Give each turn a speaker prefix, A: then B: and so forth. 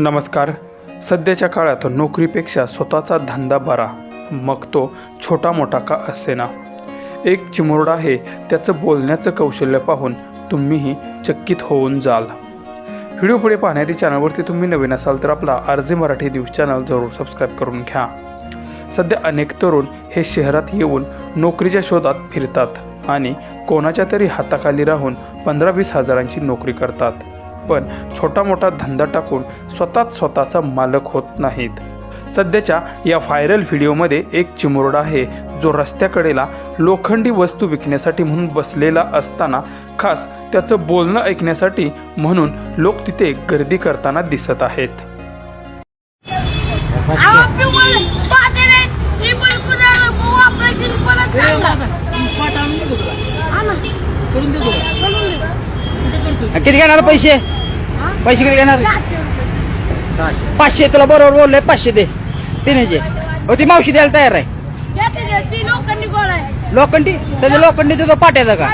A: नमस्कार. सध्याच्या काळात नोकरीपेक्षा स्वतःचा धंदा बरा मग तो छोटा मोठा का असेना? एक चिमुरडा आहे त्याचं बोलण्याचं कौशल्य पाहून तुम्हीही चकित होऊन जाल. व्हिडिओ पुढे पाहण्याआधी चॅनलवरती तुम्ही नवीन असाल तर आपला आरजे मराठी न्यूज चॅनल जरूर सबस्क्राईब करून घ्या. सध्या अनेक तरुण हे शहरात येऊन नोकरीच्या शोधात फिरतात आणि कोणाच्या तरी हाताखाली राहून पंधरा वीस हजारांची नोकरी करतात. पण छोटा मोठा धंदा टाकून स्वतःच स्वतःचा मालक होत नाहीत. सध्याच्या या व्हायरल व्हिडिओमध्ये एक चिमुरडा आहे जो रस्त्याकडेला लोखंडी वस्तू विकण्यासाठी म्हणून बसलेला असताना खास त्याचं बोलणं ऐकण्यासाठी म्हणून लोक तिथे गर्दी करताना दिसत आहेत.
B: ही.
C: किती घेणार पैसे? पैसे किती घेणार. पाचशे तुला बरोबर बोलले पाचशे दे. तिनेचे हो ती मावशी द्यायला तयार आहे. लोखंडी त्याच्या लोखंडी देतो पाट्याचा का?